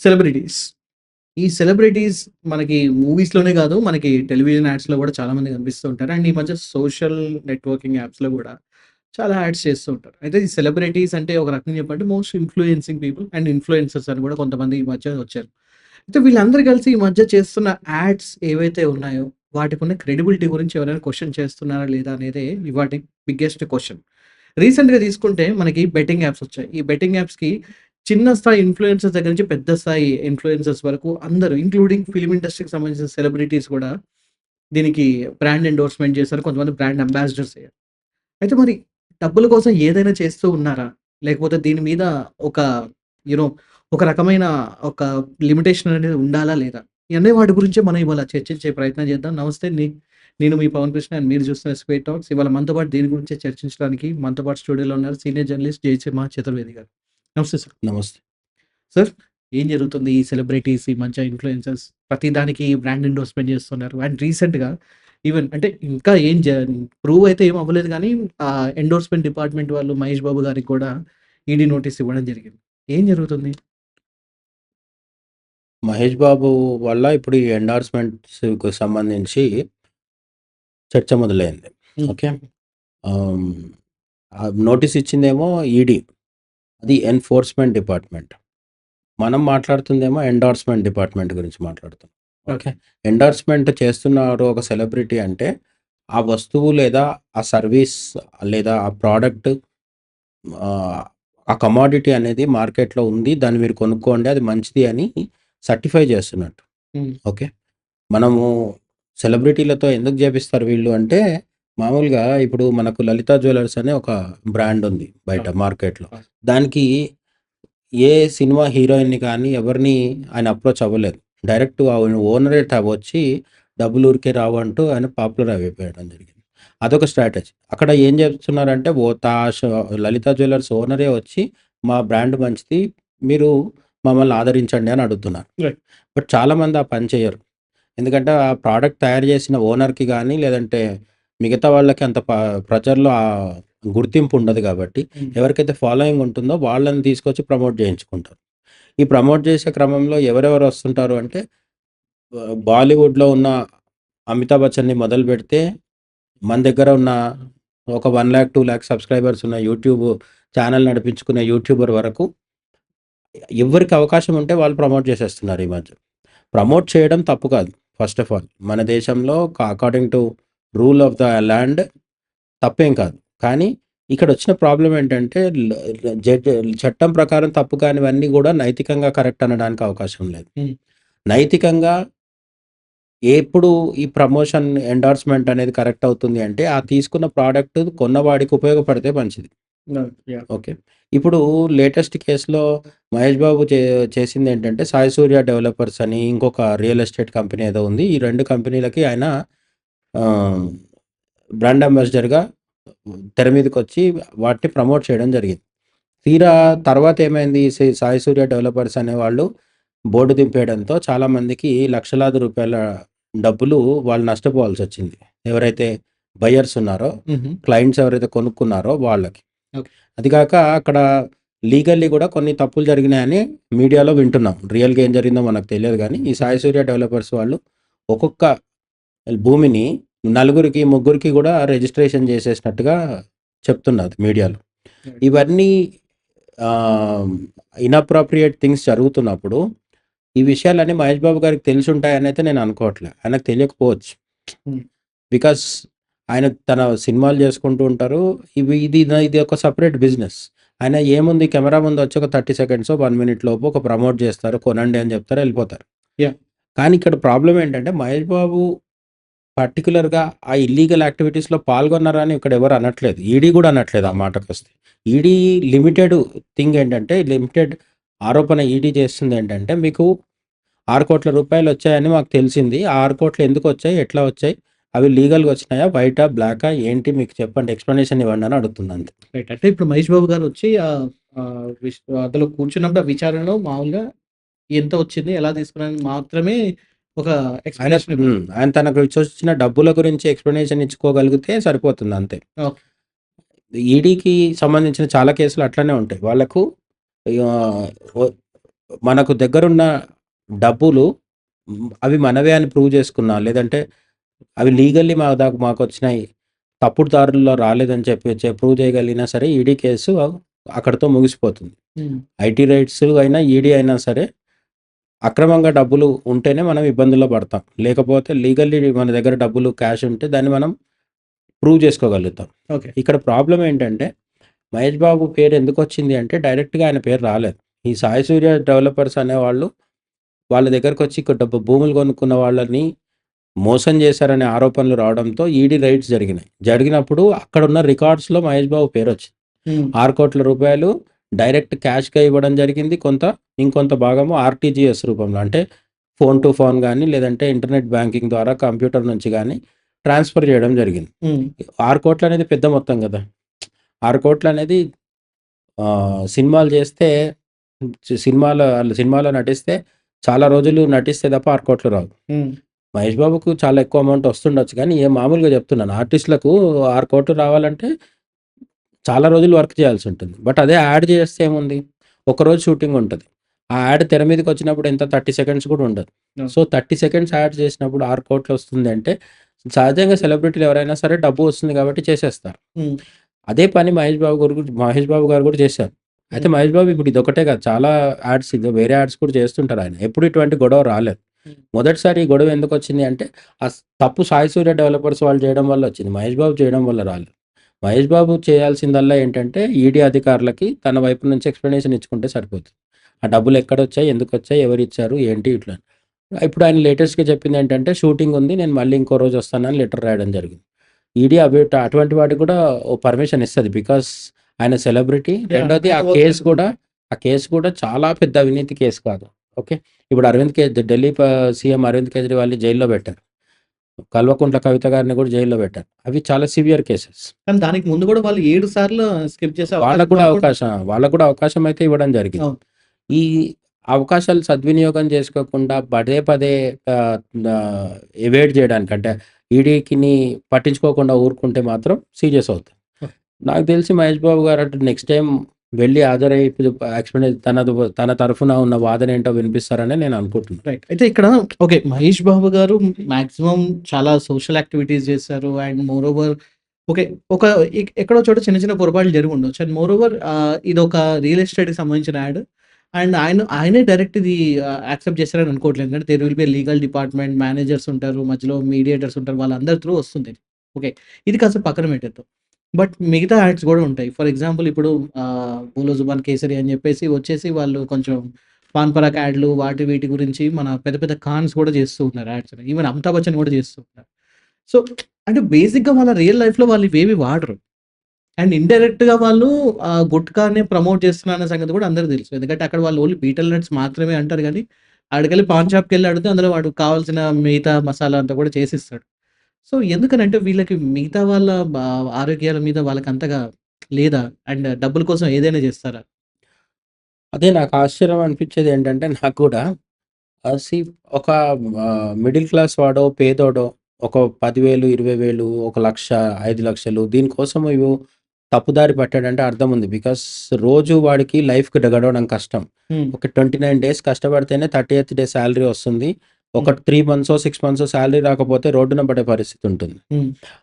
Celebrities. ఈ celebrities మనకి మూవీస్‌లోనే కాదు మనకి టెలివిజన్ యాడ్స్‌లో కూడా చాలా మంది కనిపిస్తూ ఉంటారు. అండ్ ఈ మధ్య సోషల్ నెట్వర్కింగ్ యాప్స్‌లో కూడా చాలా యాడ్స్ చేస్తూ ఉంటారు. అయితే ఈ సెలబ్రిటీస్ అంటే ఒక రకంగా చెప్పంటే most influencing people and influencers అని కూడా కొంతమంది ఈ మధ్య వచ్చారు. అయితే వీళ్ళందరూ కలిసి ఈ మధ్య చేస్తున్న యాడ్స్ ఏవైతే ఉన్నాయో, వాటికి ఉన్న క్రెడిబిలిటీ గురించి ఎవరైనా క్వశ్చన్ చేస్తున్నారా లేదా అనేది ఇవాటి బిగ్గెస్ట్ క్వశ్చన్ రీసెంట్‌గా తీసుకుంటే మనకి బెట్టింగ్ యాప్స్ వచ్చాయి. ఈ బెట్టింగ్ యాప్స్‌కి చిన్న స్థాయి ఇన్‌ఫ్లుయెన్సర్స్ దగ్గర నుంచి పెద్ద స్థాయి ఇన్‌ఫ్లుయెన్సర్స్ వరకు అందరూ ఇంక్లూడింగ్ ఫిల్మ్ ఇండస్ట్రీకి సంబంధించిన సెలబ్రిటీస్ కూడా దీనికి బ్రాండ్ ఎండోర్స్‌మెంట్ చేశారు. కొంతమంది బ్రాండ్ అంబాసిడర్స్ అయ్యారు. అయితే మరి డబ్బుల కోసం ఏదైనా చేస్తూ ఉన్నారా? లేకపోతే దీని మీద ఒక యూనో ఒక రకమైన ఒక లిమిటేషన్ అనేది ఉండాలా లేదా? ఇవన్నీ వాటి గురించి మనం ఇవాళ చర్చించే ప్రయత్నం చేద్దాం. నమస్తే నీ నేను మీ పవన్ కృష్ణ అండ్ మీరు చూస్తున్న స్క్వేర్ టాక్స్. ఇవాళ మనతో పాటు దీని గురించి చర్చించడానికి మనతో పాటు స్టూడియోలో ఉన్నారు సీనియర్ జర్నలిస్ట్ జయసింహ చతుర్వేది గారు. నమస్తే సార్. నమస్తే. సార్ ఏం జరుగుతుంది? ఈ సెలబ్రిటీస్ ఈ మధ్య ఇన్‌ఫ్లుయెన్సర్స్ ప్రతి దానికి బ్రాండ్ ఎండోర్స్‌మెంట్ చేస్తున్నారు. అండ్ రీసెంట్‌గా ఈవెన్ అంటే ఇంకా ఏం ప్రూవ్ అయితే ఏమి అవ్వలేదు గానీ ఆహ్, ఎండోర్స్‌మెంట్ డిపార్ట్‌మెంట్ వాళ్ళు మహేష్ బాబు గారికి కూడా ఈడీ నోటీస్ ఇవ్వడం జరిగింది. ఏం జరుగుతుంది? మహేష్ బాబు వల్ల ఇప్పుడు ఈ ఎండార్స్‌మెంట్స్‌కు సంబంధించి చర్చ మొదలైంది. ఓకే. నోటీస్ ఇచ్చిందేమో ఈడీ. అది ఎన్ఫోర్స్‌మెంట్ డిపార్ట్‌మెంట్. మనం మాట్లాడుతుందేమో ఎండార్స్‌మెంట్ డిపార్ట్‌మెంట్ గురించి మాట్లాడుతున్నాం. ఓకే. ఎండార్స్‌మెంట్ చేస్తున్నారు ఒక సెలబ్రిటీ అంటే, ఆ వస్తువు లేదా ఆ సర్వీస్ లేదా ఆ ప్రొడక్ట్ ఆ కమోడిటీ అనేది మార్కెట్‌లో ఉంది. దాన్ని మీరు కొనుక్కోండి. అది మంచిది అని సర్టిఫై చేస్తున్నట్టు. ఓకే. మనము సెలబ్రిటీలతో ఎందుకు చేపిస్తారు వీళ్ళు అంటే, మామూలుగా ఇప్పుడు మనకు లలిత జ్యువెల్లర్స్ అనే ఒక బ్రాండ్ ఉంది బయట. మార్కెట్‌లో. దానికి ఏ సినిమా హీరోయిన్‌ని కానీ ఎవరిని ఆయన అప్రోచ్ అవ్వలేదు. డైరెక్ట్ ఆవిడ ఓనరే వచ్చి డబ్బులు ఊరికే రావు అంటూ ఆయన పాపులర్ అయిపోయడం జరిగింది. అదొక స్ట్రాటజీ. అక్కడ ఏం చెప్తున్నారంటే ఓ తాష లలిత జ్యువెల్లర్స్ ఓనరే వచ్చి మా బ్రాండ్ మంచిది. మీరు మమ్మల్ని ఆదరించండి అని అడుగుతున్నారు. బట్ చాలామంది ఆ పని చేయరు. ఎందుకంటే ఆ ప్రొడక్ట్ తయారు చేసిన ఓనర్‌కి గానీ, లేదంటే మిగతా వాళ్ళకి అంత ప్రజల్లో ఆ గుర్తింపు ఉండదు కాబట్టి. ఎవరికైతే ఫాలోయింగ్ ఉంటుందో వాళ్ళని తీసుకొచ్చి ప్రమోట్ చేయించుకుంటారు. ఈ ప్రమోట్ చేసే క్రమంలో ఎవరెవరు వస్తుంటారు అంటే, బాలీవుడ్‌లో ఉన్న అమితాబ్ బచ్చన్‌ని మొదలుపెడితే, మన దగ్గర ఉన్న ఒక 1,00,000, 2,00,000 సబ్‌స్క్రైబర్స్ ఉన్న యూట్యూబ్ ఛానెల్ నడిపించుకునే యూట్యూబర్ వరకు ఎవ్వరికి అవకాశం ఉంటే వాళ్ళు ప్రమోట్ చేసేస్తున్నారు ఈ మధ్య. ప్రమోట్ చేయడం తప్పు కాదు ఫస్ట్ ఆఫ్ ఆల్. మన దేశంలో according to rule of the land తప్పేం కాదు. కానీ ఇక్కడొచ్చిన ప్రాబ్లమ్ ఏంటంటే ల జడ్ చట్టం ప్రకారం తప్పు కానివన్నీ గూడా నైతికంగా కరెక్ట్ అనడానికి అవకాశం లేదు. నైతికంగా ఎప్పుడు ఈ ప్రమోషన్, ఎండార్స్‌మెంట్ అనేది కరెక్ట్ అవుతుంది అంటే, ఆ తీసుకున్న ప్రొడక్ట్ కొన్నవాడికి ఉపయోగపడితే మంచిది. ఓకే. ఇప్పుడు లేటెస్ట్ కేస్‌లో మహేష్ బాబు చే చేసిందేంటంటే, సాయి సూర్య డెవలపర్స్ అని ఇంకొక రియల్ ఎస్టేట్ కంపెనీ ఏదో ఉంది. ఈ 2 కంపెనీలకి ఆయన బ్రాండ్ అంబాసిడర్‌గా తెర మీదకొచ్చి వాటిని ప్రమోట్ చేయడం జరిగింది. తీరా తర్వాత ఏమైంది సాయి సూర్య డెవలపర్స్ అనేవాళ్ళు బోర్డు దింపేయడంతో చాలామందికి లక్షలాది రూపాయల డబ్బులు వాళ్ళు నష్టపోవాల్సొచ్చింది. ఎవరైతే బయర్స్ ఉన్నారో. క్లయింట్స్ ఎవరైతే కొనుక్కున్నారో వాళ్ళకి. ఓకే. అది కాక అక్కడ లీగల్లీ గూడా కొన్ని తప్పులు జరిగినాయని మీడియాలో వింటున్నాం. రియల్‌గా ఏం జరిగిందో మనకు తెలియదు గానీ, ఈ సాయి సూర్య డెవలపర్స్ వాళ్ళు ఒక్కొక్క భూమిని నలుగురికి, ముగ్గురికి గూడా రిజిస్ట్రేషన్ చేసేసినట్టుగా చెప్తున్నది మీడియాలో. రైట్. ఇవన్నీ ఇన్‌అప్రోప్రియేట్ థింగ్స్ జరుగుతున్నప్పుడు, ఈ విషయాలన్నీ మహేష్ బాబు గారికి తెలిసుంటాయనైతే నేను అనుకోవట్లే. ఆయనకు తెలియకపోవచ్చు. బికాస్ ఆయన తన సినిమాలు చేసుకుంటూ ఉంటారు. ఇవి ఇది ఇది ఒక సెపరేట్ బిజినెస్. ఆయన ఏముంది కెమెరా ముందు వచ్చి ఒక 30 సెకండ్సో, 1 మినిట్ లోపు ఒక ప్రమోట్ చేస్తారు. కొనండి అని చెప్తారు. ఎళ్ళిపోతారు. యాహ్! కానీ ఇక్కడ ప్రాబ్లమ్ ఏంటంటే మహేష్ బాబు పర్టికులర్గా ఆ ఇల్లీగల్ యాక్టివిటీస్‌లో పాల్గొన్నారని ఇక్కడ ఎవరు అనట్లేదు. ఈడీ కూడా అనట్లేదు ఆ మాటకు వస్తే ఈడీ లిమిటెడ్ థింగ్ ఏంటంటే లిమిటెడ్ ఆరోపణ ఈడీ చేస్తుంది ఏంటంటే మీకు ఆరు కోట్ల రూపాయలు వచ్చాయని మాకు తెలిసింది. ఆరు కోట్లు ఎందుకు వచ్చాయి ఎట్లా వచ్చాయి? అవి లీగల్‌గా వచ్చినాయా? వైటా? బ్లాకా? ఏంటి మీకు చెప్పండి ఎక్స్ప్లెనేషన్ ఇవ్వండి అని అడుగుతుంది అంతే. రైట్. అంటే ఇప్పుడు మహేష్ బాబు గారు వచ్చి అందులో కూర్చున్నప్పుడు ఆ విచారణలో మామూలుగా ఎంత వచ్చింది? ఎలా తీసుకున్నారని మాత్రమే ఒక ఆయన ఎక్స్‌ప్లనేషన్. ఆయన తనకు వచ్చిన డబ్బుల గురించి ఎక్స్‌ప్లనేషన్ ఇచ్చుకోగలిగితే సరిపోతుంది అంతే. ఈడీకి సంబంధించిన చాలా కేసులు అట్లనే ఉంటాయి. వాళ్ళకు మనకు దగ్గరున్న డబ్బులు అవి మనవే అని ప్రూవ్ చేసుకున్నా, లేదంటే అవి లీగల్లీ మా దాకా మాకొచ్చినాయి. తప్పుడు దారుల్లో రాలేదని చెప్పి ప్రూవ్ చేయగలిగినా సరే ఈడీ కేసు అక్కడితో ముగిసిపోతుంది. ఐటీ రైట్స్ అయినా, ఈడీ అయినా సరే అక్రమంగా డబ్బులు ఉంటేనే మనం ఇబ్బందుల్లో పడతాం. లేకపోతే లీగల్లీ మన దగ్గర డబ్బులు క్యాష్ ఉంటే దాన్ని మనం ప్రూవ్ చేసుకోగలుగుతాం. ఓకే. ఇక్కడ ప్రాబ్లమ్ ఏంటంటే మహేష్ బాబు పేరు ఎందుకొచ్చింది అంటే డైరెక్ట్‌గా ఆయన పేరు రాలేదు. ఈ సాయి సూర్య డెవలపర్స్ అనేవాళ్ళు వాళ్ళ దగ్గరకొచ్చి ఇక్కడ డబ్బు భూములు కొనుక్కున్న వాళ్ళని మోసం చేశారనే ఆరోపణలు రావడంతో ఈడీ రైడ్స్ జరిగినాయి. జరిగినప్పుడు అక్కడున్న రికార్డ్స్‌లో మహేష్ బాబు పేరొచ్చింది. హ్మ్. 6,00,00,000 డైరెక్ట్ క్యాష్‌గా ఇవ్వడం జరిగింది. కొంత ఇంకొంత భాగము ఆర్‌టీజీఎస్ రూపంలో అంటే ఫోన్ టు ఫోన్ గాని, లేదంటే ఇంటర్నెట్ బ్యాంకింగ్ ద్వారా కంప్యూటర్ నుంచి గాని ట్రాన్స్‌ఫర్ చేయడం జరిగింది. హ్మ్. 6,00,00,000 అనేది పెద్ద మొత్తం గదా! 6,00,00,000 అనేది ఆహ్, సినిమాలు చేస్తే సినిమాలో సినిమాలో నటిస్తే చాలా రోజులు నటిస్తే తప్ప 6,00,00,000 రావు. హ్మ్. మహేష్ బాబుకు చాలా ఎక్కువ అమౌంట్ వస్తుండొచ్చు కానీ ఏ మామూలుగా చెప్తున్నాను. ఆర్టిస్ట్‌లకు 6,00,00,000 రావాలంటే చాలా రోజులు వర్క్ చేయాల్సి ఉంటుంది. బట్ అదే యాడ్ చేస్తే ఏముంది? ఒకరోజు షూటింగ్ ఉంటది. ఆ యాడ్ తెర మీదకొచ్చినప్పుడు ఎంత 30 సెకండ్స్ కూడా ఉండదు. సో 30 సెకండ్స్ యాడ్ చేసినప్పుడు 6,00,00,000 వస్తుంది అంటే సహజంగా సెలబ్రిటీలు ఎవరైనా సరే డబ్బు వస్తుంది కాబట్టి చేసేస్తారు. అదే పని మహేష్ బాబు గారు మహేష్ బాబు గారు కూడా చేశారు. అయితే. మహేష్ బాబు ఇప్పుడు ఇదొక్కటే కాదు చాలా యాడ్స్ ఇది వేరే యాడ్స్ కూడా చేస్తుంటారు ఆయన. ఎప్పుడు ఇటువంటి గొడవ రాలేదు. మొదటిసారి ఈ గొడవ ఎందుకొచ్చింది అంటే ఆ తప్పు సాయి సూర్య డెవలపర్స్ వాళ్ళు చేయడం వల్ల వచ్చింది. మహేష్ బాబు చేయడం వల్ల రాలేదు. మహేష్ బాబు చేయాల్సిందల్లా ఏంటంటే ఈడీ అధికారులకి తన వైపు నుంచి ఎక్స్‌ప్లనేషన్ ఇచ్చుకుంటే సరిపోతుంది. ఆ డబ్బులు ఎక్కడొచ్చాయి? ఎందుకొచ్చాయి? ఎవరిచ్చారు? ఏంటి? ఇట్లా. ఇప్పుడు ఆయన లేటెస్ట్‌గా చెప్పిందేంటంటే షూటింగ్ ఉంది. నేను మళ్ళీ ఇంకో రోజు వస్తానని లెటర్ రాయడం జరిగింది. ఈడీ అవి అటువంటి వాటికి కూడా ఓ పర్మిషన్ ఇస్తది. బికాజ్ ఆయన సెలబ్రిటీ. రెండోది ఆ కేస్. కూడా ఆ కేస్ కూడా చాలా పెద్ద అవినీతి కేస్ కాదు. ఓకే. ఇప్పుడు అరవింద్ కే ఢిల్లీ సీఎం అరవింద్ కేజ్రీవాల్‌ని జైల్‌లో పెట్టారు. కల్వకుంట్ల కవిత గారిని కూడా జైల్‌లో పెట్టారు. అవి చాలా సివియర్ కేసెస్. కానీ దానికి ముందు కూడా వాళ్ళు 7 సార్లు స్కిప్ చేసే వాళ్ళకి కూడా అవకాశం వాళ్ళకి కూడా అవకాశం అయితే ఇవ్వడం జరిగింది. ఈ అవకాశాలు సద్వినియోగం చేసుకోకుండా పదే పదే ఎవేడ్ చేయడానికి అంటే ఈడీకిని పట్టించుకోకుండా ఊరుకుంటే మాత్రం సీరియస్ అవుతుంది. ఓకే. నాకు తెలిసి మహేష్ బాబు గారు అంటే నెక్స్ట్ టైమ్ వెళ్ళి హాజరై ఎక్స్‌ప్లెయిన్ తన తన తరఫున ఉన్న వాదన ఏంటో వినిపిస్తారని నేను అనుకుంటున్నాను. రైట్. అయితే ఇక్కడ ఓకే. మహేష్ బాబు గారు మాక్సిమం చాలా సోషల్ యాక్టివిటీస్ చేశారు. And more over okay. ఒక ఎక్కడో చోట చిన్న చిన్న పొరపాట్లు జరిగి ఉండొచ్చు. అండ్ మోర్ ఓవర్ ఇది ఒక రియల్ ఎస్టేట్‌కి సంబంధించిన యాడ్. అండ్ ఆయన ఆయనే డైరెక్ట్ ఇది యాక్సెప్ట్ చేస్తారని అనుకోవట్లేదు. ఎందుకంటే there will be legal department, managers ఉంటారు. మధ్యలో మీడియేటర్స్ ఉంటారు. వాళ్ళందరి త్రూ వస్తుంది. ఓకే. ఇది కాస్త పక్కన పెట్టేద్దాం. బట్ మిగతా యాడ్స్ కూడా ఉంటాయి. ఫర్ ఎగ్జాంపుల్ ఇప్పుడు 'బోలో జుబాన్ కేసరి' అని చెప్పేసి వచ్చేసి వాళ్ళు కొంచెం పాన్ పరాక్ యాడ్లు వాటి వీటి గురించి మన పెద్ద పెద్ద కాన్స్ కూడా చేస్తూ ఉన్నారు యాడ్స్ ఈవెన్ అమితాబ్ బచ్చన్ కూడా చేస్తూ ఉన్నారు. సో అంటే బేసిక్‌గా వాళ్ళ రియల్ లైఫ్‌లో వాళ్ళు ఇవేవి వాడరు. అండ్ ఇండైరెక్ట్‌గా వాళ్ళు గుట్కానే ప్రమోట్ చేస్తున్నారన్న సంగతి కూడా అందరూ తెలుసు. ఎందుకంటే అక్కడ వాళ్ళు ఓన్లీ బీటల్ నట్స్ మాత్రమే అంటారు కానీ అక్కడికి వెళ్ళి పాన్ షాప్‌కెళ్ళి అడిగితే అందులో వాడికి కావాల్సిన మిగతా మసాలా అంతా కూడా చేసిస్తాడు. సో ఎందుకనంటే వీళ్ళకి మిగతా వాళ్ళ బ ఆరోగ్యాల మీద వాళ్ళకి అంతగా లేదా? అండ్ డబ్బుల కోసం ఏదైనా చేస్తారా? అదే నాకు ఆశ్చర్యం అనిపించేది ఏంటంటే నాకు కూడా ఆహ్, సీ ఒక ఆహ్, మిడిల్ క్లాస్ వాడో, పేదోడో ఒక 10,000, 20,000, 1,00,000, 5,00,000 దీనికోసం ఇవి తప్పుదారి పట్టాడంటే అర్థం ఉంది. బికాస్ రోజు వాడికి లైఫ్‌కి గడవడం కష్టం. హ్మ్. ఒక 29 డేస్ కష్టపడితేనే 30థ్ డే సాలరీ వస్తుంది. ఒక. 3 మంత్సో, 6 మంత్సో సాలరీ రాకపోతే రోడ్డున పడే పరిస్థితి ఉంటుంది.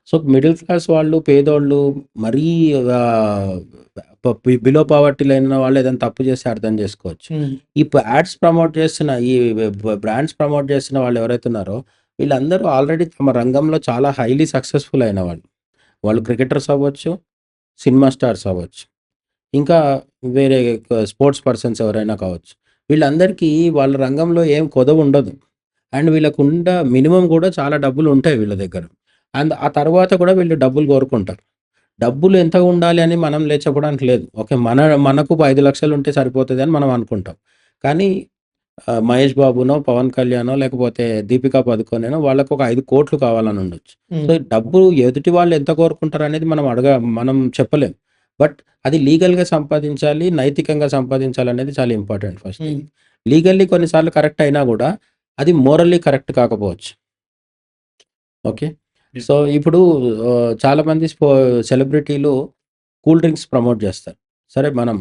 సో మిడిల్ క్లాస్ వాళ్ళు, పేదోళ్ళు మరీ బిలో పావర్టీ లైన్ వాళ్ళు ఏదైనా తప్పు చేస్తే అర్థం చేసుకోవచ్చు. ప యాడ్స్ ప్రమోట్ చేస్తున్న ఈ బ్రాండ్స్ ప్రమోట్ చేస్తున్న వాళ్ళు ఎవరైతే ఉన్నారో వీళ్ళందరూ ఆల్రెడీ తమ రంగంలో చాలా హైలీ సక్సెస్‌ఫుల్ అయిన వాళ్ళు. వాళ్ళు క్రికెటర్స్ అవ్వచ్చు, సినిమా స్టార్స్ అవ్వచ్చు. ఇంకా వేరే స్పోర్ట్స్ పర్సన్స్ ఎవరైనా కావచ్చు. వీళ్ళందరికీ వాళ్ళ రంగంలో ఏం కొదవ ఉండదు. అండ్ వీళ్ళకుండ మినిమమ్ కూడా చాలా డబ్బులు ఉంటాయి వీళ్ళ దగ్గర. అండ్ ఆ తర్వాత కూడా వీళ్ళు డబ్బులు కోరుకుంటారు. డబ్బులు ఎంత ఉండాలి అని మనం లే చెప్పడానికి లేదు. ఓకే. మన మనకు 5,00,000 ఉంటే సరిపోతది అని మనం అనుకుంటాం. కానీ మహేష్ బాబునో, పవన్ కళ్యాణో లేకపోతే దీపికా పదుకొనెనో వాళ్ళకి ఒక 5,00,00,000 కావాలని ఉండొచ్చు. సో. డబ్బు ఎదుటి వాళ్ళు ఎంత కోరుకుంటారనేది మనం అడగ మనం చెప్పలేం. బట్ అది లీగల్‌గా సంపాదించాలి, నైతికంగా సంపాదించాలనేది చాలా ఇంపార్టెంట్ ఫస్ట్. లీగల్లీ కొన్నిసార్లు కరెక్ట్ అయినా కూడా అది మోరల్లీ కరెక్ట్ కాకపోవచ్చు. ఓకే. సో ఇప్పుడు చాలామంది సెలబ్రిటీలు కూల్ డ్రింక్స్ ప్రమోట్ చేస్తారు. సరే మనం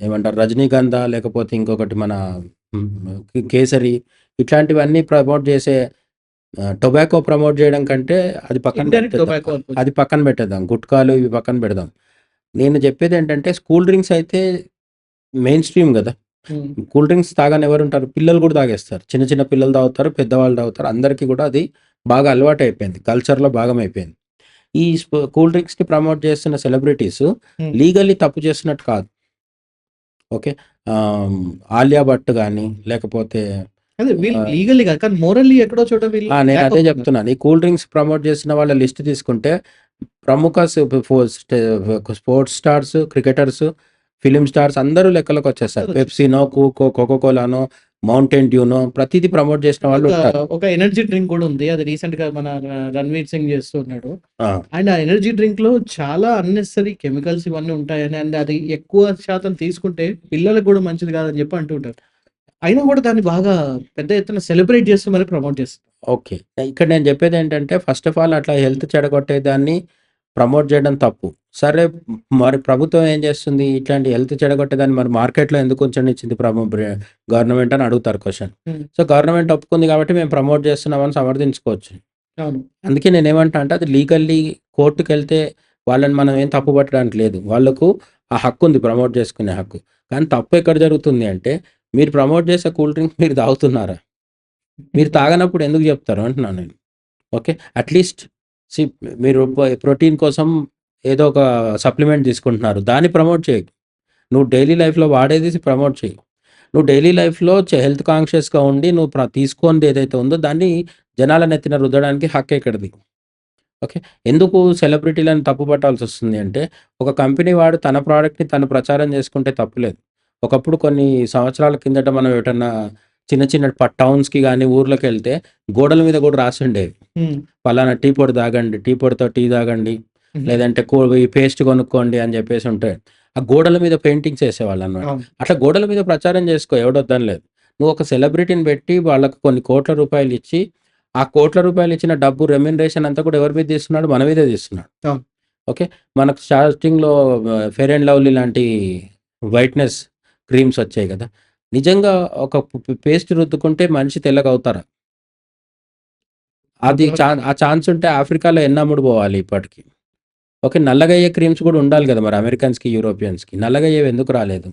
ఏమంటారు 'రజనీగంధ' లేకపోతే ఇంకొకటి మన 'కేసరి' ఇట్లాంటివన్నీ ప్రమోట్ చేసే టొబాకో ప్రమోట్ చేయడం కంటే అది పక్కన. అది పక్కన పెట్టేద్దాం. గుట్కాలు ఇవి పక్కన పెడదాం. నేను చెప్పేదేంటంటే కూల్ డ్రింక్స్ అయితే మెయిన్ స్ట్రీమ్ గదా! హ్మ్. కూల్ డ్రింక్స్ తాగని ఎవరుంటారు? పిల్లలు కూడా తాగేస్తారు. చిన్న చిన్న పిల్లలు తాగుతారు. పెద్దవాళ్ళు తాగుతారు. అందరికీ కూడా అది బాగా అలవాటయిపోయింది. కల్చర్‌లో భాగమైపోయింది. ఈ స్ప్ కూల్ డ్రింక్స్‌ని ప్రమోట్ చేస్తున్న సెలబ్రిటీస్ హ్మ్. లీగల్లీ తప్పు చేస్తున్నట్టు కాదు. ఓకే. 'ఆలియా భట్' గాని లేకపోతే లీగల్లీ. కానీ మోరల్లీ ఎక్కడో చోట! నేను అదే. చెప్తున్నాను. ఈ కూల్ డ్రింక్స్ ప్రమోట్ చేసిన వాళ్ళ లిస్ట్ తీసుకుంటే ప్రముఖ sports stars, cricketers, film stars అందరూ లెక్కలోకి వచ్చేస్తారు. పెప్సీనో, కూకో, కోకో కోలానో, మౌంటైన్ డ్యూనో ప్రతీది ప్రమోట్ చేసిన వాళ్ళు ఒక, ఎనర్జీ డ్రింక్ కూడా ఉంది. అది రీసెంట్‌గా మన ర 'రణ్వీర్ సింగ్' చేస్తూ ఉన్నాడు. ఆ! అండ్ ఆ ఎనర్జీ డ్రింక్‌లో చాలా అన్నెసెసరీ కెమికల్స్ ఇవన్నీ ఉంటాయని అండ్ అది ఎక్కువ శాతం తీసుకుంటే పిల్లలకు కూడా మంచిది కాదని చెప్పి అంటూ ఉంటారు. అయినా కూడా దాన్ని బాగా పెద్ద ఎత్తున సెలబ్రేట్ చేస్తూ మరి ప్రమోట్ చేస్తారు. ఓకే. ఇక్కడ నేను చెప్పేదేంటంటే ఫస్ట్ ఆఫ్ ఆల్ అట్లా హెల్త్ చెడగొట్టే దాన్ని ప్రమోట్ చేయడం తప్పు. సరే మరి ప్రభుత్వం ఏం చేస్తుంది? ఇట్లాంటి హెల్త్ చెడగొట్టేదాన్ని మరి మార్కెట్‌లో ఎందుకు ప్రభు బ్రె గవర్నమెంట్ అని అడుగుతారు. హ్మ్. సో, గవర్నమెంట్ ఒప్పుకుంది కాబట్టి మేము ప్రమోట్ చేస్తున్నామని సమర్థించుకోవచ్చు. అందుకే నేనేమంటా అంటే అది లీగల్లీ కోర్ట్‌కెళ్తే వాళ్ళని మనం ఏం తప్పు పట్టడానికి లేదు. వాళ్ళకు ఆ హక్కు ఉంది ప్రమోట్ చేసుకునే హక్కు. కానీ తప్పు ఎక్కడ జరుగుతుంది అంటే మీరు ప్రమోట్ చేసే కూల్ డ్రింక్ మీరు తాగుతున్నారా? మీరు తాగనప్పుడు ఎందుకు చెప్తారు అంటున్నాను నేను. ఓకే. అట్‌లీస్ట్ సీ మీరు ప్రోటీన్ కోసం ఏదో ఒక సప్లిమెంట్ తీసుకుంటున్నారు. దాన్ని ప్రమోట్ చేయకు. నువ్వు డైలీ లైఫ్‌లో వాడేది ప్రమోట్ చెయ్యి. నువ్వు డైలీ లైఫ్‌లో హెల్త్ కాన్షియస్‌గా ఉండి నువ్వు ప్ర తీసుకోనిది ఏదైతే ఉందో దాన్ని జనాల నెత్తిన రుద్దడానికి హక్కు ఎక్కడిది? ఓకే. ఎందుకు సెలబ్రిటీలను తప్పు పట్టాల్సొస్తుంది అంటే ఒక కంపెనీ వాడు తన ప్రొడక్ట్‌ని తను ప్రచారం చేసుకుంటే తప్పులేదు. ఒకప్పుడు కొన్ని సంవత్సరాల కిందట మనం ఎటన్నా చిన్న చిన్న టౌన్స్‌కి గాని ఊర్లోకెళ్తే గోడల మీద కూడా రాసుండేవి. హ్మ్. పలానా టీ పొడి తాగండి. టీ పొడితో టీ తాగండి. లేదంటే కో ఈ పేస్ట్ కొనుక్కోండి అని చెప్పేసి ఉంటాయి. ఆ గోడల మీద పెయింటింగ్స్ ఏసేవాళ్ళనమాట. అవును. అట్లా గోడల మీద ప్రచారం చేసుకో ఎవడొద్దనలేదు. నువ్వు ఒక సెలబ్రిటీని పెట్టి వాళ్ళకి కొన్ని కోట్ల రూపాయలు ఇచ్చి ఆ కోట్ల రూపాయలు ఇచ్చిన డబ్బు రెమ్యునరేషన్ అంతా కూడా ఎవరి మీద తీస్తున్నాడు? మన మీదే తీస్తున్నాడు. ఓకే. మనకు స్టార్టింగ్‌లో ఫెయిర్ అండ్ లవ్లీ లాంటి వైట్‌నెస్ క్రీమ్స్ వచ్చాయి కదా! నిజంగా ఒక పేస్ట్ రుద్దుకుంటే మనిషి తెల్లగవుతారా? అది చా ఆ ఛాన్స్ ఉంటే ఆఫ్రికాలో ఎన్ని అమ్ముడు పోవాలి ఇప్పటికి. ఓకే. నల్లగయ్యే క్రీమ్స్ కూడా ఉండాలి కదా! మరి అమెరికన్స్‌కి, యూరోపియన్స్‌కి. నల్లగయ్యేవి ఎందుకు రాలేదు?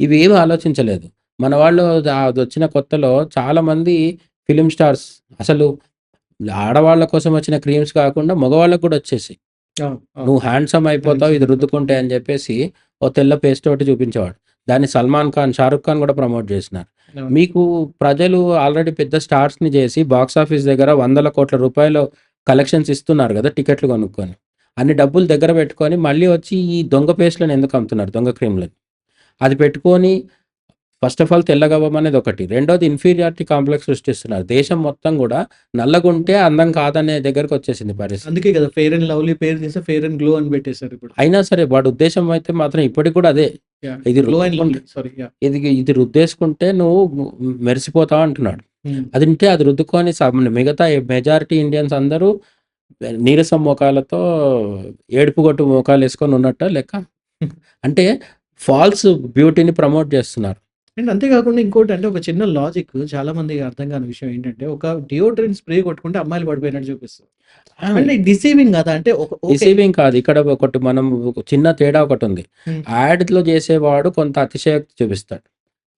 ఇవేమి ఆలోచించలేదు. మన వాళ్ళు ద అదొచ్చిన కొత్తలో చాలామంది ఫిల్మ్ స్టార్స్ అసలు ఆడవాళ్ళ కోసం వచ్చిన క్రీమ్స్ కాకుండా మగవాళ్ళకి కూడా. అవును. నువ్వు హ్యాండ్సమ్ అయిపోతావు ఇది రుద్దుకుంటే అని చెప్పేసి ఓ తెల్ల పేస్ట్ ఒకటి చూపించేవాడు. దాన్ని 'సల్మాన్ ఖాన్', 'షారుఖ్ ఖాన్' కూడా ప్రమోట్ చేసినారు. మీకు ప్రజలు ఆల్రెడీ పెద్ద స్టార్స్‌ని చేసి బాక్స్ ఆఫీస్ దగ్గర వందల కోట్ల రూపాయలు కలెక్షన్స్ ఇస్తున్నారు కదా! టికెట్లు కొనుక్కొని. అన్ని డబ్బులు దగ్గర పెట్టుకొని మళ్ళీ వచ్చి ఈ దొంగ పేస్ట్‌లని ఎందుకు అమ్ముతున్నారు? దొంగ క్రీమ్‌లని. అది పెట్టుకొని ఫస్ట్ ఆఫ్ ఆల్ తెల్లగవ్వమనేది ఒకటి. రెండోది ఇన్ఫీరియారిటీ కాంప్లెక్స్ సృష్టిస్తున్నారు. దేశం మొత్తం కూడా నల్లగుంటే అందం కాదనే దగ్గరకొచ్చేసింది పరిస్థితి. అందుకే కదా! ఫెయిర్ అండ్ లవ్లీ పేరు తీస్తే ఫెయిర్ అండ్ గ్లో అని పెట్టేసారు ఇప్పుడు. అయినా సరే వాడి ఉద్దేశ్యం అయితే మాత్రం ఇప్పటికి కూడా అదే. ఇది సారీ! ఇది ఇది రుద్దేసుకుంటే నువ్వు మెరిసిపోతావు అంటున్నాడు. హ్మ్. అది ఉంటే అది రుద్దుకొని మిగతా మెజారిటీ ఇండియన్స్ అందరూ నీరసం మోకాళ్ళతో ఏడుపు గొట్టు మోకాలేసుకొని ఉన్నట్టా లెక్క? అంటే ఫాల్స్ బ్యూటీని ప్రమోట్ చేస్తున్నారు. అండ్ అంతేకాకుండా ఇంకోటి అంటే ఒక చిన్న లాజిక్ చాలా మందికి అర్థం కాని విషయం ఏంటంటే ఒక డియోడ్రెంట్ స్ప్రే కొట్టుకుంటే అమ్మాయిలు పడిపోయినట్టు చూపిస్తారు. అంటే డిసీవింగ్ కదా! అంటే. డిసీవింగ్ కాదు. ఇక్కడ ఒకటి మనం చిన్న తేడా ఒకటుంది. హ్మ్. యాడ్‌లో చేసేవాడు కొంత అతిశయోక్తి చూపిస్తాడు.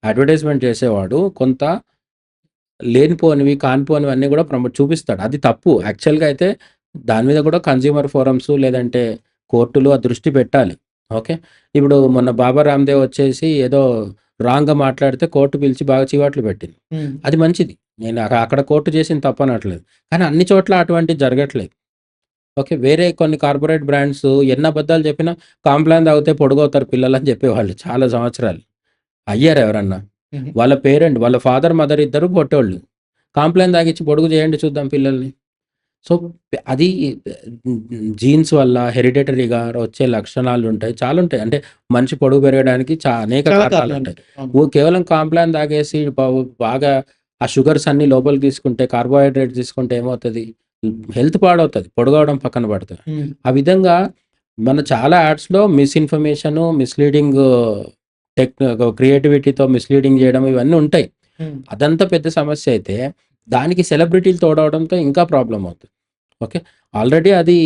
అడ్వర్టైజ్‌మెంట్ చేసేవాడు కొంత లేనిపోనివి, కానిపోనివి అన్నీ కూడా ప్రమోట్ చూపిస్తాడు. అది తప్పు. యాక్చువల్‌గా అయితే దాని మీద కూడా కన్స్యూమర్ ఫోరమ్స్ లేదంటే కోర్టులు ఆ దృష్టి పెట్టాలి. ఓకే. ఇప్పుడు మొన్న 'బాబా రామ్‌దేవ్' వచ్చేసి ఏదో రాంగ్‌గా మాట్లాడితే కోర్ట్ పిలిచి బాగా చీవాట్లు పెట్టింది. అది మంచిది. నేను అక అక్కడ కోర్ట్ చేసింది తప్పనట్లేదు. కానీ అన్ని చోట్ల అటువంటివి జరగట్లేదు. ఓకే. వేరే కొన్ని కార్పొరేట్ బ్రాండ్స్ ఎన్ని అబద్ధాలు చెప్పినా కాంప్లాన్ తాగితే పొడుగవుతారు పిల్లలని చెప్పేవాళ్ళు చాలా సంవత్సరాలు. అయ్యారా ఎవరన్నా? వాళ్ళ పేరెంట్ వాళ్ళ ఫాదర్, మదర్ ఇద్దరు పొట్టోళ్ళు. కాంప్లాన్ తాగిచ్చి పొడుగు చేయండి చూద్దాం పిల్లల్ని. సో, అది జీన్స్ వల్ల హెరిడిటరీగా వచ్చే లక్షణాలుంటాయి. చాలుంటాయి. అంటే మనిషి పొడుగు పెరగడానికి చా అనేక చాలా. అవును. నువ్వు కేవలం కాంప్లాన్ తాగేసి బాగా ఆ షుగర్స్ అన్నీ లోపలికి తీసుకుంటే కార్బోహైడ్రేట్స్ తీసుకుంటే ఏమవుతది? హెల్త్ పాడవుతది. పొడుగవడం పక్కన పడతది. ఆ విధంగా మన చాలా యాడ్స్‌లో మిస్‌ఇన్ఫర్మేషను, మిస్‌లీడింగ్ టెక్ క్రియేటివిటీతో మిస్‌లీడింగ్ జేయడం ఇవన్నీ ఉంటాయి. అదంతా పెద్ద సమస్య అయితే, దానికి సెలబ్రిటీలు తోడవడంతో ఇంకా ప్రాబ్లమ్ అవుతుంది. ఓకే. ఆల్రెడీ అది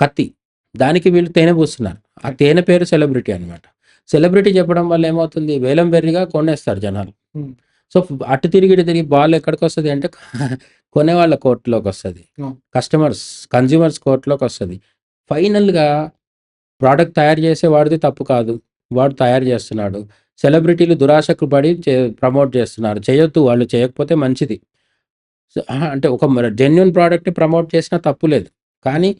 కత్తి. దానికి వీళ్ళు తేనె పూస్తున్నారు. ఆ. తేనె పేరు సెలబ్రిటీ అనమాట. సెలబ్రిటీ చెప్పడం వల్ల ఏమవుతుంది? వేలం వెర్రిగా కొనేస్తారు జనాలు. హ్మ్. సో, అటు తిరిగి, ఇటు తిరిగి బాల్ ఎక్కడికొస్తది అంటే కొనేవాళ్ళ కోర్ట్‌లోకొస్తది. అవును. కస్టమర్స్, కన్స్యూమర్స్ కోర్ట్‌లోకొస్తది. ఫైనల్‌గా ప్రొడక్ట్ తయారు చేసేవాడిది తప్పు కాదు. వాడు తయారు చేస్తున్నాడు. సెలబ్రిటీలు దురాశకు పడి ప్రమోట్ చేస్తున్నారు. చేయొద్దు వాళ్ళు చేయకపోతే మంచిది. అంటే ఒక జెన్యున్ ప్రోడక్ట్ని ప్రమోట్ చేసినా తప్పు లేదు. కానీ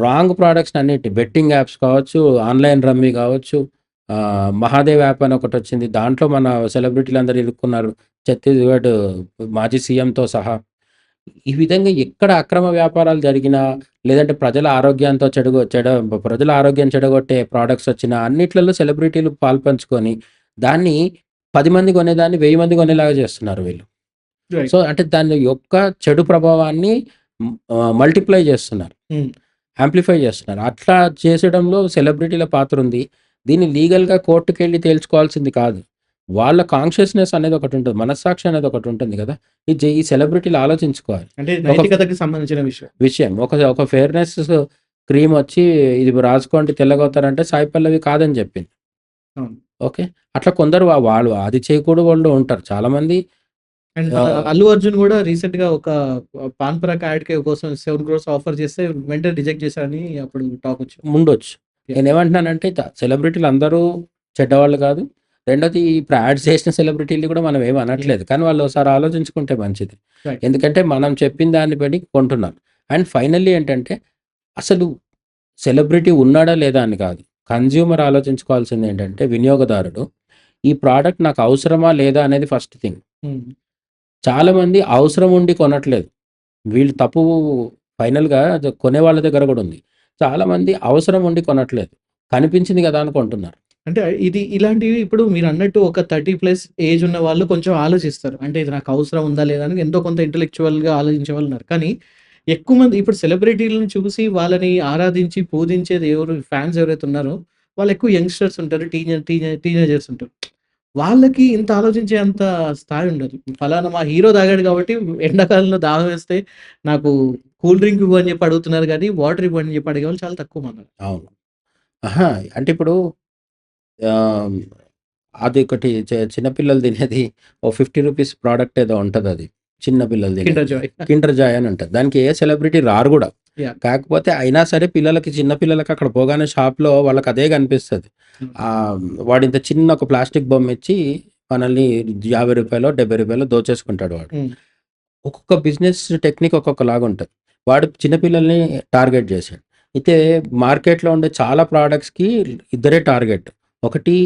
రాంగ్ ప్రోడక్ట్స్ అన్నిటి బెట్టింగ్ యాప్స్ కావచ్చు, ఆన్‌లైన్ రమ్మీ కావచ్చు, మహాదేవ్ యాప్ అని ఒకటి వచ్చింది దాంట్లో మన సెలబ్రిటీలు అందరూ ఇరుక్కున్నారు. ఛత్తీస్‌గఢ్ మాజీ సీఎంతో సహా. ఈ విధంగా ఎక్కడ అక్రమ వ్యాపారాలు జరిగినా, లేదంటే ప్రజల ఆరోగ్యంతో చెడగొ చెడ ప్రజల ఆరోగ్యం చెడగొట్టే ప్రోడక్ట్స్ వచ్చినా అన్నిట్లలో సెలబ్రిటీలు పాల్పంచుకొని దాన్ని పది మంది కొనేదాన్ని వెయ్యి మంది కొనేలాగా చేస్తున్నారు వీళ్ళు. సో, అంటే దాని యొక్క చెడు ప్రభావాన్ని మల్టిప్లై చేస్తున్నారు. హ్మ్. యాంప్లిఫై చేస్తున్నారు. అట్లా చేసడంలో సెలబ్రిటీల పాత్రుంది. దీన్ని లీగల్‌గా కోర్ట్‌కెళ్ళి తేల్చుకోవాల్సింది కాదు. వాళ్ళ కాన్షియస్‌నెస్ అనేది ఒకటుంటది. మనస్సాక్షి అనేది ఒకటుంటుంది గదా! ఈ జె ఈ సెలబ్రిటీలు ఆలోచించుకోవాలి. అంటే నైతికతకి సంబంధించిన విషయం. విషయం. ఒక ఒక ఫెయిర్‌నెస్ క్రీమ్ వచ్చి ఇది రాసుకోండి తెల్లగవుతారంటే సాయి పల్లవి కాదని చెప్పింది. ఓకే. అట్లా కొందరు వాళ్ళు అది చేయకూడనోళ్ళు ఉంటారు. చాలామంది అండ్ అల్లు అర్జున్ గూడా రీసెంట్‌గా ఒక పాన్ పరాగ్ యాడ్‌కి కోసం 7 క్రోర్స్ ఆఫర్ చేస్తే వెంటనే రిజెక్ట్ చేశారని అప్పుడు టాక్ వచ్చింది. ఉండొచ్చు. యాహ్! నేనేమంటున్నానంటే త సెలబ్రిటీలు అందరూ చెడ్డవాళ్ళు కాదు. రెండోది ఇప్పుడు యాడ్స్ చేసిన సెలబ్రిటీలని కూడా మనం ఏమి! అనట్లేదు. కానీ వాళ్ళు ఒకసారి ఆలోచించుకుంటే మంచిది. ఎందుకంటే మనం చెప్పిన దాన్ని బట్టి కొంటున్నారు. అండ్ ఫైనల్లీ ఏంటంటే అసలు సెలబ్రిటీ ఉన్నాడా లేదా అని కాదు. కన్స్యూమర్ ఆలోచించుకోవాల్సింది ఏంటంటే వినియోగదారుడు ఈ ప్రొడక్ట్ నాకు అవసరమా లేదా అనేది ఫస్ట్ థింగ్. చాలామంది అవసరం ఉండి కొనట్లేదు. వీళ్ళు తప్పు ఫైనల్‌గా కొనే వాళ్ళ దగ్గర కూడా ఉంది. చాలామంది అవసరం ఉండి కొనట్లేదు. కనిపించింది కదా అని కొంటున్నారు. అంటే ఇది ఇలాంటివి ఇప్పుడు మీరు అన్నట్టు ఒక 30 ప్లస్ ఏజ్ ఉన్న వాళ్ళు కొంచెం ఆలోచిస్తారు. అంటే ఇది నాకు అవసరం ఉందా లేదా అని ఎంతో కొంత ఇంటలెక్చువల్‌గా ఆలోచించే వాళ్ళు ఉన్నారు. కానీ ఎక్కువ మంది ఇప్పుడు సెలబ్రిటీలను చూసి వాళ్ళని ఆరాధించి పూజించేది ఎవరు ఫ్యాన్స్ ఎవరైతే ఉన్నారో వాళ్ళు ఎక్కువ యంగ్‌స్టర్స్ ఉంటారు. టీనే టీనే టీనేజర్స్ ఉంటారు. వాళ్ళకి ఇంత ఆలోచించే అంత స్థాయి ఉండదు. ఫలానా మా హీరో తాగాడు కాబట్టి ఎండాకాలంలో దాహం వేస్తే నాకు కూల్ డ్రింక్ ఇవ్వు అని చెప్పి అడుగుతున్నారు గానీ వాటర్ ఇవ్వండి అని చెప్పి అడిగేవాళ్ళు చాలా తక్కువ మంది. అవును. అంటే ఇప్పుడు అది ఒకటి చి చిన్న పిల్లలు తినేది ఓ 50 రూపీస్ ప్రొడక్ట్ ఏదో ఉంటదది. చిన్న పిల్లలు తినేది. Kinder Joy. కిండర్ జాయ్ అని ఉంటది. దానికి ఏ సెలబ్రిటీ రారు గూడా. కాకపోతే అయినా సరే పిల్లలకి చిన్న పిల్లలకి అక్కడ పోగానే షాప్‌లో వాళ్ళకి అదే కనిపిస్తది. హ్మ్. ఆహ్, వాడింత చిన్న ఒక ప్లాస్టిక్ బొమ్మ ఇచ్చి మనల్ని రూ. 50 రూ. 70 దోచేసుకుంటాడు వాడు. ఒక్కొక్క బిజినెస్ టెక్నిక్ ఒక్కొక్కలాగా ఉంటది. వాడు చిన్న పిల్లల్ని టార్గెట్ చేసాడు. అయితే మార్కెట్‌లో ఉండే చాలా ప్రొడక్ట్స్‌కి ఇద్దరే టార్గెట్. ఒకటి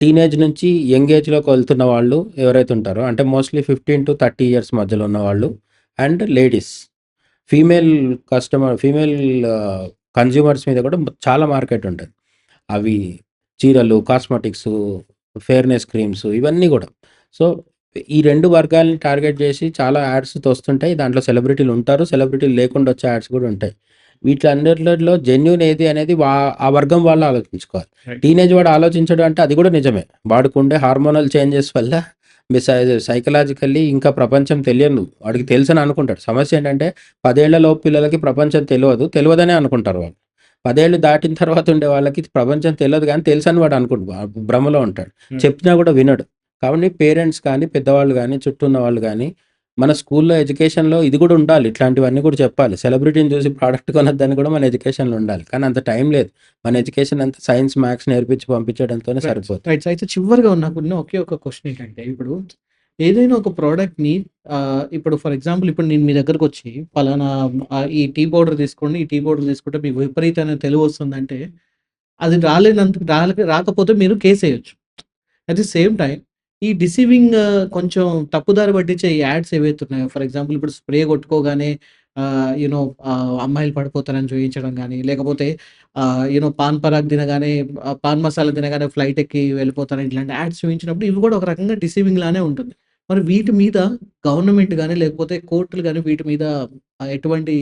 టీనేజ్ నుంచి యంగ్ ఏజ్‌లోకి వెళ్తున్న వాళ్ళు ఎవరైతే ఉంటారో అంటే మోస్ట్‌లీ 15-30 ఇయర్స్ మధ్యలో ఉన్నవాళ్ళు and ladies. Female customer female ah, consumers మీద కూడా చాలా మార్కెట్ ఉంటది. అవి చీరలు, కాస్మెటిక్సు, ఫెయిర్‌నెస్ క్రీమ్స్ ఇవన్నీ గూడా. సో, ఈ 2 వర్గాల్ని టార్గెట్ చేసి చాలా యాడ్స్ తోస్తుంటాయి. దాంట్లో సెలబ్రిటీలు ఉంటారు. సెలబ్రిటీలు లేకుండా వచ్చే యాడ్స్ కూడా ఉంటాయి. వీటిలన్నిట్లలో జెన్యూన్ ఏది అనేది వా ఆ వర్గం వాళ్ళు ఆలోచించుకోవాలి. టీనేజ్ వాడు ఆలోచించడు అంటే అది కూడా నిజమే. వాడికుండే హార్మోనల్ చేంజెస్ వల్ల సైకలాజికల్లీ ఇంకా ప్రపంచం తెలియదు. వాడికి తెలుసని అనుకుంటాడు. సమస్య ఏంటంటే 10 ఏళ్ళ లోపు పిల్లలకి ప్రపంచం తెలవదు. తెలవదనే అనుకుంటారు వాళ్ళు. 10 ఏళ్ళు దాటిన తర్వాత ఉండే వాళ్ళకి ప్రపంచం తెలవదు గానీ తెలుసని వాడు అనుకుంటు భ్రమలో ఉంటాడు. చెప్పినా కూడా వినడు. కాబట్టి పేరెంట్స్ కానీ, పెద్దవాళ్ళు గానీ, చుట్టూ ఉన్న వాళ్ళు గానీ, మన స్కూల్‌లో ఎడ్యుకేషన్‌లో ఇది కూడా ఉండాలి. ఇట్లాంటివన్నీ కూడా చెప్పాలి. సెలబ్రిటీని చూసి ప్రొడక్ట్ కొనొద్దని కూడా మన ఎడ్యుకేషన్‌లో ఉండాలి. కానీ అంత టైం లేదు. మన ఎడ్యుకేషన్ అంతా సైన్స్, మ్యాథ్స్ నేర్పించి పంపించడంతోనే. సరిపోతుంది. రైట్. అయితే చివరిగా నాకున్న ఒకే ఒక క్వెషన్ ఏంటంటే ఇప్పుడు ఏదైనా ఒక ప్రొడక్ట్‌ని ఇప్పుడు ఫర్ ఎగ్జాంపుల్ ఇప్పుడు నేను మీ దగ్గరకొచ్చి పలానా ఆహ్, ఈ టీ పౌడర్ తీసుకోండి. ఈ టీ పౌడర్ తీసుకుంటే మీకు విపరీతమైన తెలివొస్తుందంటే అది రాలేనందుకు రాలక రాకపోతే మీరు కేసేయొచ్చు. అట్ ది సేమ్ టైమ్ ఈ డిసీవింగ్ కొంచెం తప్పుదారి పట్టించే ఈ యాడ్స్ ఏవైతే ఉన్నాయో ఫర్ ఎగ్జాంపుల్ ఇప్పుడు స్ప్రే కొట్టుకోగానే ఆహ్, యూ నో ఆహ్, అమ్మాయిలు పడిపోతారని చూయించడం గానీ, లేకపోతే ఆహ్, యూ నో పాన్ పరాగ్ తినగానే పాన్ మసాలా తినగానే ఫ్లైట్ ఎక్కి వెళ్ళిపోతారని ఇట్లాంటి యాడ్స్ చూయించినప్పుడు ఇవి కూడా ఒక రకంగా డిసీవింగ్ లానే ఉంటుంది. మరి వీటి మీద గవర్నమెంట్ గానీ, లేకపోతే కోర్టులు గానీ వీటి మీద ఎటువంటి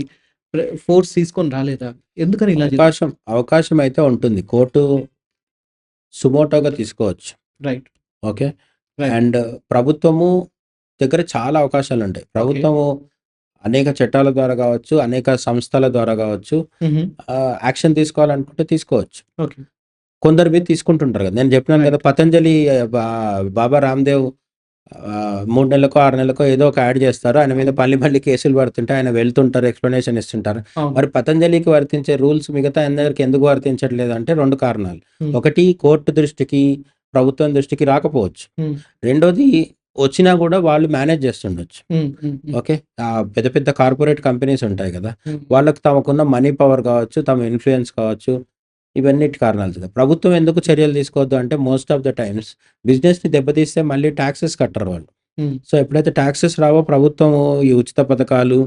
ఫోర్స్ తీసుకొని రాలేదా? ఎందుకని ఇలా? అవకాశం అవకాశం అయితే ఉంటుంది. కోర్టు సుమోటోగా తీసుకోవచ్చు. రైట్. ఓకే. అండ్ ప్రభుత్వము దగ్గర చాలా అవకాశాలుంటాయి. ఓకే. ప్రభుత్వము అనేక చట్టాల ద్వారా గావచ్చు, అనేక సంస్థల ద్వారా. ఆహ్, యాక్షన్ తీసుకోవాలనుకుంటే తీసుకోవచ్చు. కొందరు మీద తీసుకుంటుంటారు గదా! నేను జెప్పినాను రైట్. గదా! పతంజలి బాబా రామ్‌దేవ్ 3 నెలలకో, 6 నెలలకో ఏదో ఒక యాడ్ జేస్తారు. ఆయన మీద. మళ్ళీ మళ్ళీ కేసులు పడుతుంటాయి. ఆయన వెళ్తుంటారు. ఎక్స్‌ప్లనేషన్ ఇస్తుంటారు. మరి పతంజలికి వర్తించే రూల్స్ మిగతా అందరికి ఎందుకు వర్తించట్లేదు అంటే 2 కారణాలు. ఒకటి కోర్టు దృష్టికి, ప్రభుత్వం దృష్టికి రాకపోవచ్చు. రెండోది వచ్చినా గూడా వాళ్ళు మేనేజ్. హ్మ్. ఓకే. పెద్ద పెద్ద కార్పొరేట్ కంపెనీస్ ఉంటాయి! హ్మ్. వాళ్ళకి తమకున్న మనీ పవర్ గావచ్చు, తమ ఇన్‌ఫ్లూయెన్స్ కావచ్చు, ఇవన్నిటి కారణాలు కదా! ప్రభుత్వం ఎందుకు చర్యలు తీసుకోవద్దు అంటే మోస్ట్ ఆఫ్ ద టైమ్స్ బిజినెస్‌ని దెబ్బతీస్తే మళ్ళీ టాక్సెస్ కట్టరు వాళ్ళు. సో, ఎప్పుడైతే టాక్సెస్ రావో ప్రభుత్వము ఈ ఉచిత పథకాలు,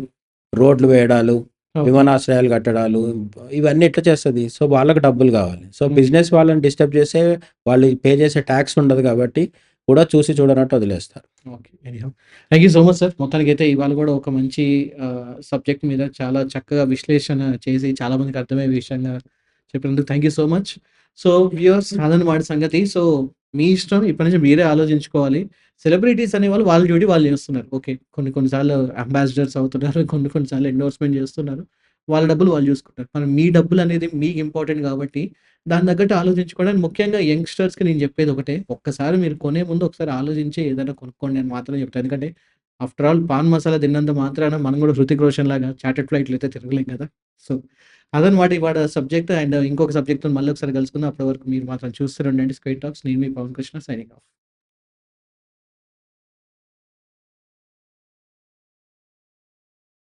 రోడ్లు వేయడాలు. విమానాశ్రయాలు కట్టడాలు ఇవన్నీ ఎట్లా చేస్తది? సో, వాళ్ళకి డబ్బులు గావాలి. సో. బిజినెస్ వాళ్ళని డిస్టర్బ్ చేసే వాళ్ళు పే చేసే టాక్స్ ఉండదు కాబట్టి కూడా చూసి చూడనట్టు వదిలేస్తారు. Thank you so much sir. మొత్తానికైతే ఇవాళ గూడా ఒక మంచి సబ్జెక్ట్ మీద చాలా చక్కగా విశ్లేషణ చేసి చాలా మందికి అర్థమయ్యే విషయంగా చెప్పినందుకు thank you so much. So, viewers అదనమాట సంగతి. సో, మీ ఇష్టం ఇప్పటి నుంచి మీరే ఆలోచించుకోవాలి. సెలబ్రిటీస్ అనేవాళ్ళు వాళ్ళ డ్యూటీ వాళ్ళు చేస్తున్నారు. ఓకే. కొన్ని కొన్ని సార్లు అంబాసిడర్స్ అవుతున్నారు. కొన్ని కొన్ని సార్లు ఎండోర్స్‌మెంట్ చేస్తున్నారు. వాళ్ళ డబ్బులు వాళ్ళు చూసుకుంటారు. మనం మీ డబ్బులు అనేది మీకు ఇంపార్టెంట్ కాబట్టి దాని తగ్గట్టు ఆలోచించుకోవడానికి ముఖ్యంగా యంగ్‌స్టర్స్‌కి నేను చెప్పేది ఒకటే. ఒక్కసారి మీరు కొనే ముందు ఒకసారి ఆలోచించి ఏదైనా కొనుక్కోండి అని మాత్రమే చెప్తాను. ఎందుకంటే ఆఫ్టర్ ఆల్ పాన్ మసాలా తిన్నంత మాత్రాన మనం కూడా 'హృతిక్ రోషన్' లాగా చార్టర్డ్ ఫ్లైట్లు అయితే తిరగలేం కదా! సో, అదనమాట ఇవాళ సబ్జెక్ట్ అండ్ ఇంకొక సబ్జెక్ట్‌తోని మళ్ళీ ఒకసారి కలుసుకుందాం. అప్పటి వరకు మీరు మాత్రం చూస్తూ ఉండండి స్క్వేర్ టాక్స్. నేను మీ పవన్ కృష్ణ సైనింగ్ ఆఫ్.